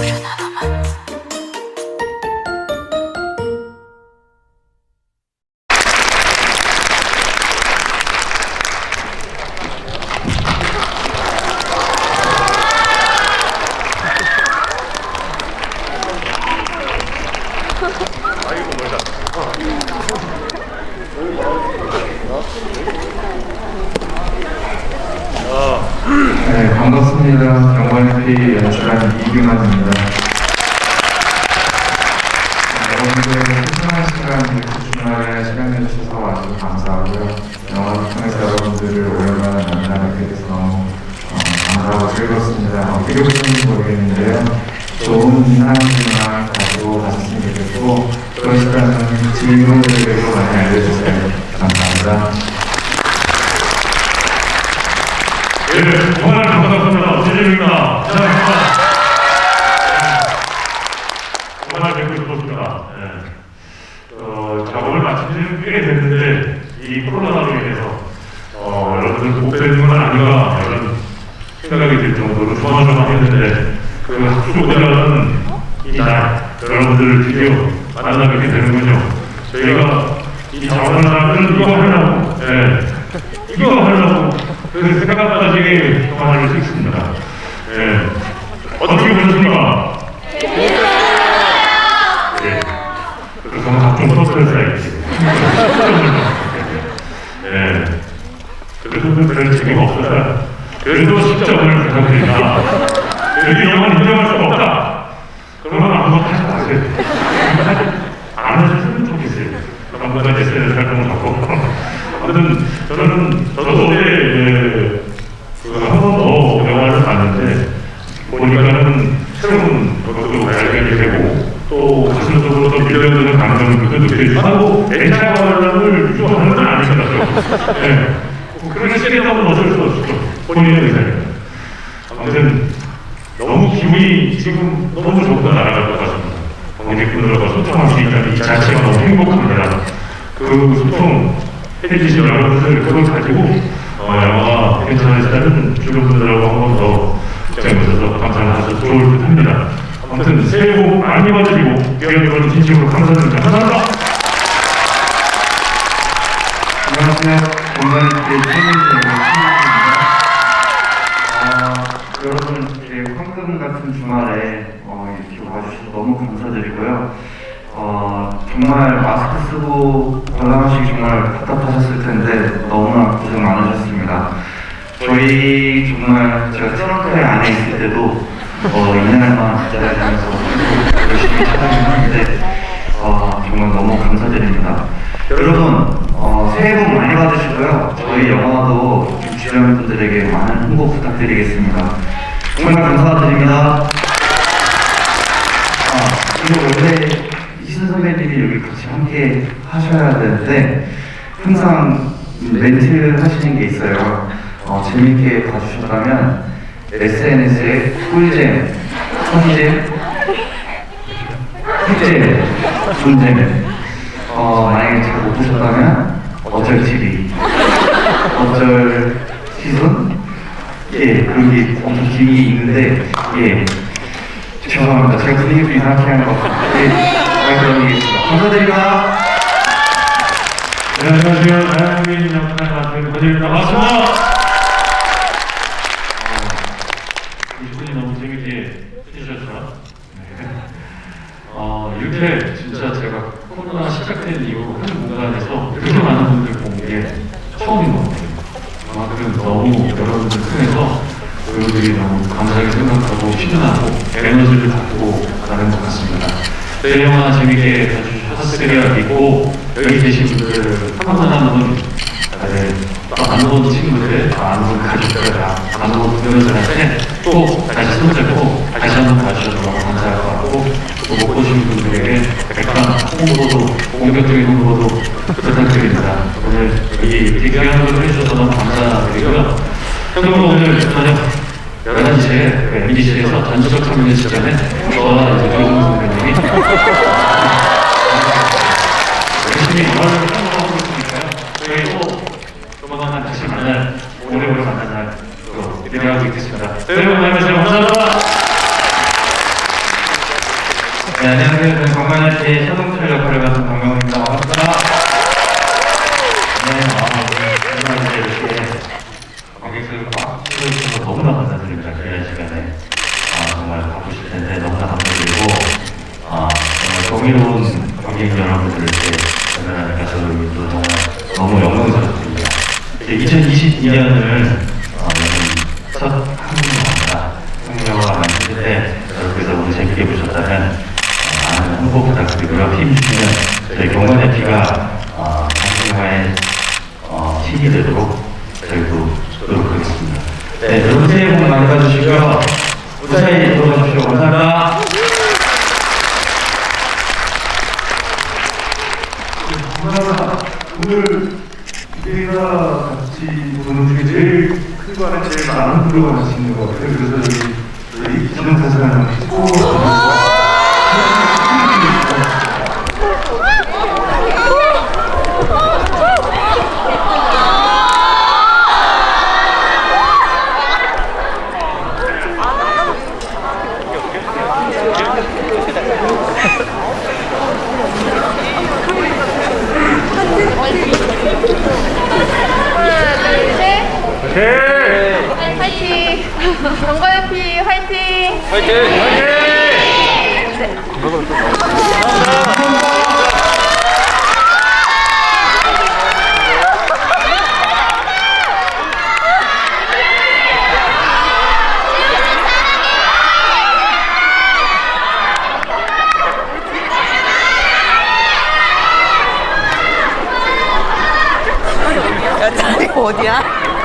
我真的很吗 네, 반갑습니다. 경관P 연출한 이규만입니다. 네, 여러분들 소중한 시간 주말에 시간 내주셔서 와주셔서 감사하고요. 영화를 통해서 여러분들을 오랜만에 만나게 돼서 너무 어, 감사하고 즐겁습니다. 어떻게 보시는지 모르겠는데요. 좋은 사람들만 가지고 가셨으면 좋겠고 그런 시간은 질문들에게도 많이 알려주세요. 감사합니다. 예, 정말 반갑습니다. 최재입니다. 감사합니다. 예, 정말 뵙고 싶었습니다. 예. 어, 작업을 마친 지는 꽤 됐는데, 이 코로나로 인해서, 어, 여러분들 못 뵙는 건 아닌가, 이런 생각이 들 정도로 조마조마했는데, 그 학수고대라는 이 날, 여러분들을 드디어 만나뵙게 되는군요. 저희가 이 작업을 하면 이거 하려고, 예, 그 생각까지 경험할 수 있습니다. 예. 어떻게 보셨습니까? 예. 그래서 저는 각종 소스를 써야지. 예. 그래서 별 재미가 없어요. 그래도 영화는 인정할 수가 없다. 그러면 아무것도 하지 마세요. 안 하셨으면 좋겠어요. 당분간 SNS 활동을 하고. 아무튼 저는 새로운 것도 발견이 되고 또 가슴속으로 또 밀려드는 감정도 느껴지고 하고 애착 관람을 유도하는 건 아니더라고요. 예. 그런 시기라면 어쩔 수 없죠. 본인의 의사니까. 아무튼 너무 기분이 지금 너무 좋고 날아갈 것 같습니다. 관객분들과 소통할 수 있다는 이 자체가 너무 행복합니다. 그 소통 해주신 여러분들 그걸 가지고 어, 영화가 괜찮으시다는 주변 분들하고 한번더 입장에 오셔서 감상을 하셔서 좋을 듯 합니다. 아무튼 새해 복 많이 받으시고 여러분 진심으로 감사드립니다. 감사합니다. 안녕하세요. 공간의 최민수입니다. 아, 여러분, 이렇게 황금 같은 주말에 어, 이렇게 와주셔서 너무 감사드리고요. 어, 정말 마스크 쓰고 관람하시기 정말 답답하셨을 텐데 너무나 고생 많으셨습니다. 저희 정말 제가 트렁크에 안에 있을 때도 어, 이날만 기다리면서 열심히 촬영했는데 어, 정말 너무 감사드립니다. 여러분 어, 새해 복 많이 받으시고요. 저희 영화도 좀 주변 분들에게 많은 홍보 부탁드리겠습니다. 정말 감사드립니다. 아, 그리고 원래 이순 선배님이 여기 같이 함께 하셔야 되는데 항상 멘트 하시는 게 있어요. 어, 재밌게 봐주셨다면 SNS에 꿀잼, 선잼, 꿀잼, 존잼 어, 만약에 잘 못 보셨다면 어쩔 TV, 어쩔 시선, 예, 그런 게 엄청 길게 있는데 예, 죄송합니다. 제가 분위기 좀 이상하게 하는 것 같아요. 예, 있습니다. 감사드립니다. 네, 안녕하세요. 다양민 역할 맡은 권일입니다. 반갑습니다. 해주셨죠? 네. 어, 이렇게 진짜 제가 코로나 시작된 이후 한 공간에서 이렇게 많은 분들 본 게 처음인 것 같아요. 그만큼 너무 여러분들 통해서 배우들이 너무 감사하게 생각하고 희준하고 에너지를 갖고 가는 것 같습니다. 내 영화 재밌게 봐주셨으리라 믿고 여기 계신 분들 하나하나 분은 다들 또안 본 친구들, 안본 가족들, 안본 배우들한테 또 다시 손잡고 다시 한번 봐주셔서 너무 감사할 것 같고 또 못 보신 분들에게 백방 홍보도 공격적인 홍보도 부탁드립니다. 오늘 귀한 걸 해주셔서 너무 감사드리고요. 참고로 오늘 저녁 11시에 MBC에서 단수적 참여 시간에 저와 이제 조동 선배님이 열심히 조만간 다시 만날 오래오래 만날 날또 기대하고 있겠습니다. 새해 복 많이. 감사합니다. 네, 안녕하세요. 저는 건강할때 자동차 역할을 맡은 강명입니다. 반갑습니다. 네, 아, 정말 이렇게 관객들 꽉 채워주셔서 너무나 감사드립니다. 귀한 시간에. 아, 정말 바쁘실 텐데 너무나 감사드리고, 아, 정말 경이로운 관객 여러분들 이렇게 전달하니까 저도 또 정말 너무 영광스럽습니다. 2022년을 어, 첫 한국영화입니다. 한국영화가 때 여러분께서 오늘 재밌게 보셨다면 어, 많은 홍보 부탁드리고요. 힘주시면 저희 경관의 피가 어, 한국영화의 어, 힘이 되도록 저희도 노력하겠습니다. 네, 여러분 새해 복 많이 받으시고요. 무사히 돌아가십시오. 감사합니다. 오늘 우리가 같이 보는 중에 제일 큰 거는 제일 많은 같이 있는 것 같아요. 그래서 여기 저희 기념사진을 찍고. 하 네. 화이팅! 화이팅! 야, 자리 어디야?